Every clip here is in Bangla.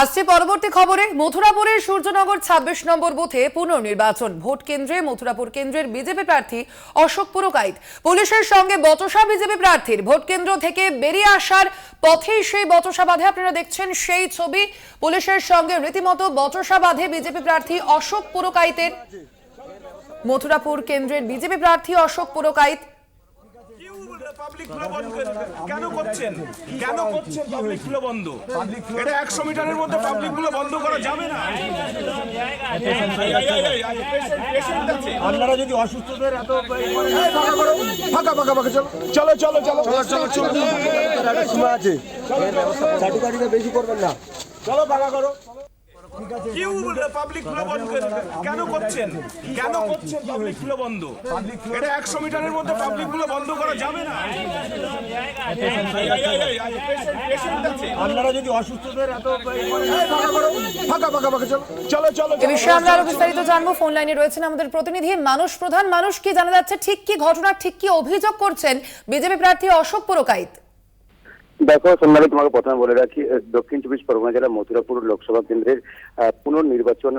আসছে পরবর্তী খবরে, মথুরাপুরের সূর্যনগর ২৬ নম্বর বুথে পুনর্নির্বাচন। ভোট কেন্দ্রে মথুরাপুর কেন্দ্রের বিজেপি প্রার্থী অশোক পুরকাইত। পুলিশের সঙ্গে বচসা বিজেপি প্রার্থীর। ভোট কেন্দ্র থেকে বেরিয়ে আসার পথেই সেই বচসা বাঁধে। আপনারা দেখছেন সেই ছবি। পুলিশের সঙ্গে রীতিমতো বচসা বাঁধে বিজেপি প্রার্থী অশোক পুরকাইতের। মথুরাপুর কেন্দ্রের বিজেপি প্রার্থী অশোক পুরকাইত পাবলিক ফ্লো বন্ধ করে- কেন করছেন? কেন করছেন পাবলিক ফ্লো বন্ধ? এটা একশো মিটারের মধ্যে পাবলিকগুলো বন্ধ করা যাবে না। এই, এই, এই, এই, এই, patient, patient আছে। আপনারা যদি অসুস্থদের এত ফাঁকা ফাঁকা ফাঁকা চলো চলো চলো। চলো চলো। চলো একটা আছে বেশি করবেন না। চলো ফাঁকা করো। কেউ পাবলিক ফ্লো বন্ধ কেন করছেন? কেন করছেন পাবলিক ফ্লো বন্ধ? এটা একশো মিটারের মধ্যে পাবলিকগুলো বন্ধ করা যাবে না? এই, এই, এই, এই, এই, patient, patient আছে। আপনারা যদি অসুস্থদের এত ফাঁকা ফাঁকা ফাঁকা চলো চলো চলো। এ বিষয়ে আমরা আরও বিস্তারিত জানব। ফোন লাইনে রয়েছেন আমাদের প্রতিনিধি মানুষ প্রধান। মানুষ কি জানা যাচ্ছে? ঠিক কি ঘটনা ঠিক কি অভিযোগ করছেন? বিজেপি প্রার্থী অশোক পুরকাইত। দেখো সোমনাথ তোমাকে প্রথমে বলে রাখি দক্ষিণ চব্বিশ পরগনা জেলার মথুরাপুর লোকসভা কেন্দ্রের পুনর্নির্বাচন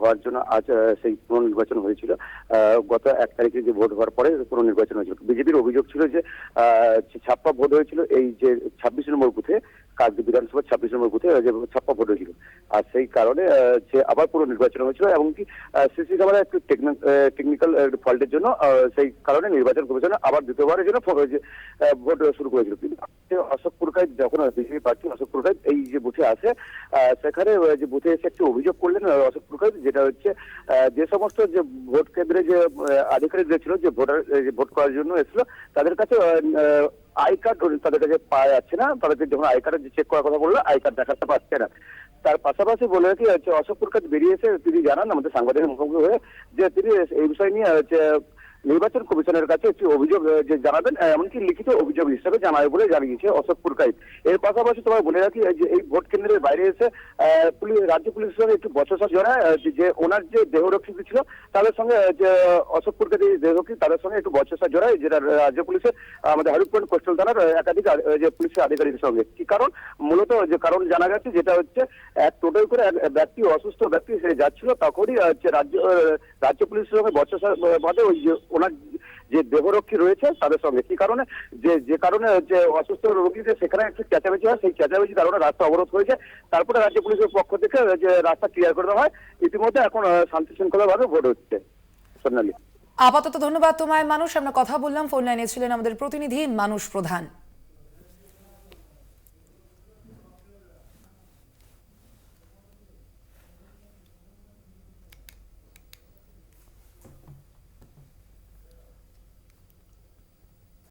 হওয়ার জন্য আজ সেই পুনর্নির্বাচন হয়েছিল। গত এক তারিখে যে ভোট হওয়ার পরে পুনর্নির্বাচন হয়েছিল। বিজেপির অভিযোগ ছিল যে ছাপ্পা ভোট হয়েছিল, এই যে ছাব্বিশ নম্বর বুথে, কাকদ্বীপ বিধানসভার ছাব্বিশ নম্বর বুথে, যে ছাপ্পা ভোট হয়েছিল। আর সেই কারণে যে আবার পুনর্নির্বাচন হয়েছিল এমনকি সিসি ক্যামেরা একটু টেকনিক্যাল ফল্টের জন্য সেই কারণে নির্বাচন কমিশন আবার দ্বিতীয়বারের জন্য ভোট শুরু করেছিল। কিন্তু অশোক পুরকাইত যখন বিজেপি প্রার্থী অশোক পুরকাইত এই যে বুথে আসে সেখানে যে বুথে এসে একটি অভিযোগ করলেন অশোক পুরকাইত যেটা হচ্ছে যে সমস্ত যে ভোট কেন্দ্রে যে আধিকারিকরা ছিল যে ভোটার ভোট করার জন্য এসেছিল, তাদের কাছে আই কার্ড তাদের কাছে পাওয়া যাচ্ছে না, তাদেরকে যখন আই কার্ড চেক করার কথা বলল, আই কার্ড দেখাতে পারছে না। তার পাশাপাশি বলে রাখি, হচ্ছে অশোক পুরকাইত বেরিয়ে এসে তিনি জানান, আমাদের সাংবাদিকের মুখোমুখি হয়ে, যে তিনি এই বিষয় নিয়ে, হচ্ছে নির্বাচন কমিশনের কাছে একটি অভিযোগ যে জানাবেন এমনকি লিখিত অভিযোগ হিসেবে জানাবে বলে জানিয়েছে অশোক পুরকাইত। এর পাশাপাশি তোমার বলে রাখি যে এই ভোট কেন্দ্রের বাইরে এসে পুলিশ, রাজ্য পুলিশের সঙ্গে একটু বচসা জড়ায় যে- যে ওনার যে দেহরক্ষী ছিল, তাদের সঙ্গে যে অশোক পুরকাইত এই দেহরক্ষী, তাদের সঙ্গে একটু বচসা জড়ায়, যেটা রাজ্য পুলিশের আমাদের হরিপুর কোস্টাল থানার একাধিক যে পুলিশের আধিকারিকের সঙ্গে। কি কারণ? মূলত যে কারণ জানা গেছে, যেটা হচ্ছে, এক টোটাল করে এক ব্যক্তি, অসুস্থ ব্যক্তি, সে যাচ্ছিল, তখনই রাজ্য রাজ্য পুলিশের সঙ্গে বচসা বাদে ওই যে ওনার যে দেহরক্ষী রয়েছে তাদের সঙ্গে। কি কারণে? যে যে কারণে যে অসুস্থ রোগীতে সেখানে একটু চেঁচামেচি হয়, সেই চেঁচামেচি কারণে রাস্তা অবরোধ হয়েছে তারপরে রাজ্য পুলিশের পক্ষ থেকে যে রাস্তা ক্লিয়ার করে দেওয়া হয়, ইতিমধ্যে এখন শান্তি শৃঙ্খলা ভাবে ভোট হচ্ছে। সোনালী। আপাতত ধন্যবাদ তোমায়, মানুষ। আমরা কথা বললাম, ফোন লাইনে ছিলেন আমাদের প্রতিনিধি মানুষ প্রধান।